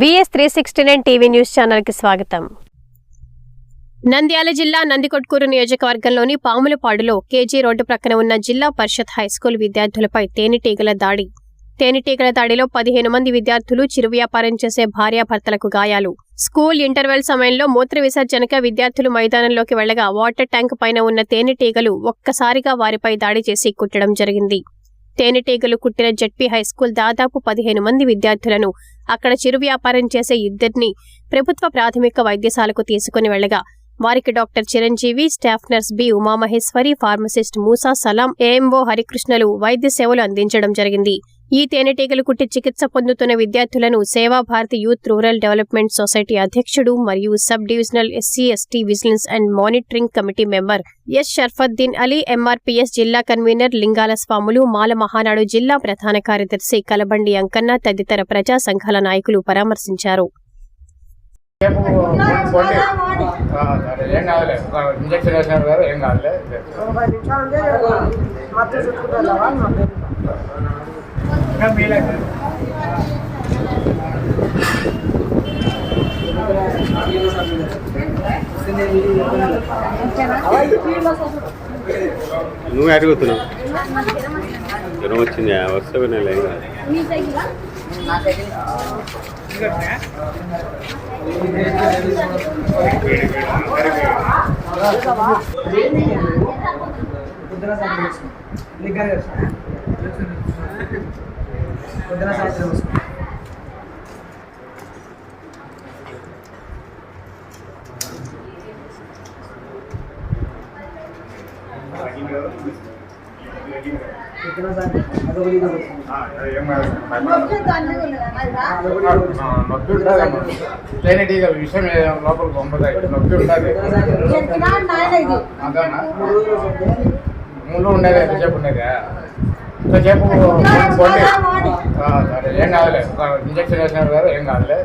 VS three sixty nine TV news ఛానల్కి స్వాగతం. నంద్యాల జిల్లా నందికొట్కూరు నియోజకవర్గంలోని పాములపాడులో కేజీ రోడ్డు ప్రక్కన ఉన్న జిల్లా పరిషత్ హైస్కూల్ విద్యార్థులపై తేనెటీగల దాడి. తేనెటీగల దాడిలో పదిహేను మంది విద్యార్థులు చిరు వ్యాపారం చేసే భార్యాభర్తలకు గాయాలు. స్కూల్ ఇంటర్వెల్ సమయంలో మూత్ర విసర్జనక విద్యార్థులు మైదానంలోకి వెళ్ళగా వాటర్ ట్యాంక్ పైన ఉన్న తేనెటీగలు ఒక్కసారిగా వారిపై దాడి చేసి కుట్టడం జరిగింది. తేనెటీగలు కుట్టిన జడ్పీ హైస్కూల్ దాదాపు పదిహేను మంది విద్యార్థులను అక్కడ చిరు వ్యాపారం చేసే ఇద్దరిని ప్రభుత్వ ప్రాథమిక వైద్యశాలకు తీసుకుని వెళ్ళగా వారికి doctor Chiranjeevi staff nurse B Umamaheswari pharmacist Musa Salam AMO హరికృష్ణలు వైద్య సేవలు అందించడం జరిగింది. ఈ తేనెటీగలు కుట్టి చికిత్స పొందుతున్న విద్యార్థులను Seva Bharathi youth rural development society అధ్యక్షుడు మరియు sub divisional SC ST vigilance and monitoring committee member S Sharfuddin Ali MRPS జిల్లా కన్వీనర్ లింగాల స్వాములు మాల మహానాడు జిల్లా ప్రధాన కార్యదర్శి కలబండి అంకన్న తదితర ప్రజా సంఘాల నాయకులు పరామర్శించారు. ఇంజక్షన్ నువ్వు అడుగుతున్నావు జ్వరం వచ్చింది వస్తే వినాలి పొద్దున సాయంత్రం వస్తుంది లిగ్గర్ పొద్దున సాయంత్రం పొద్దున సాయంత్రం అదొక నొప్పి ఉంటుంది విషయం పంపుతాయి నొప్పి ఉంటుంది. ముందు ఉండేది ఎంతసేపు ఉండేది? ఎంతసేపు ఏం కాదులే ఒక ఇంజక్షన్ వేసినారు కదా ఏం కాదులే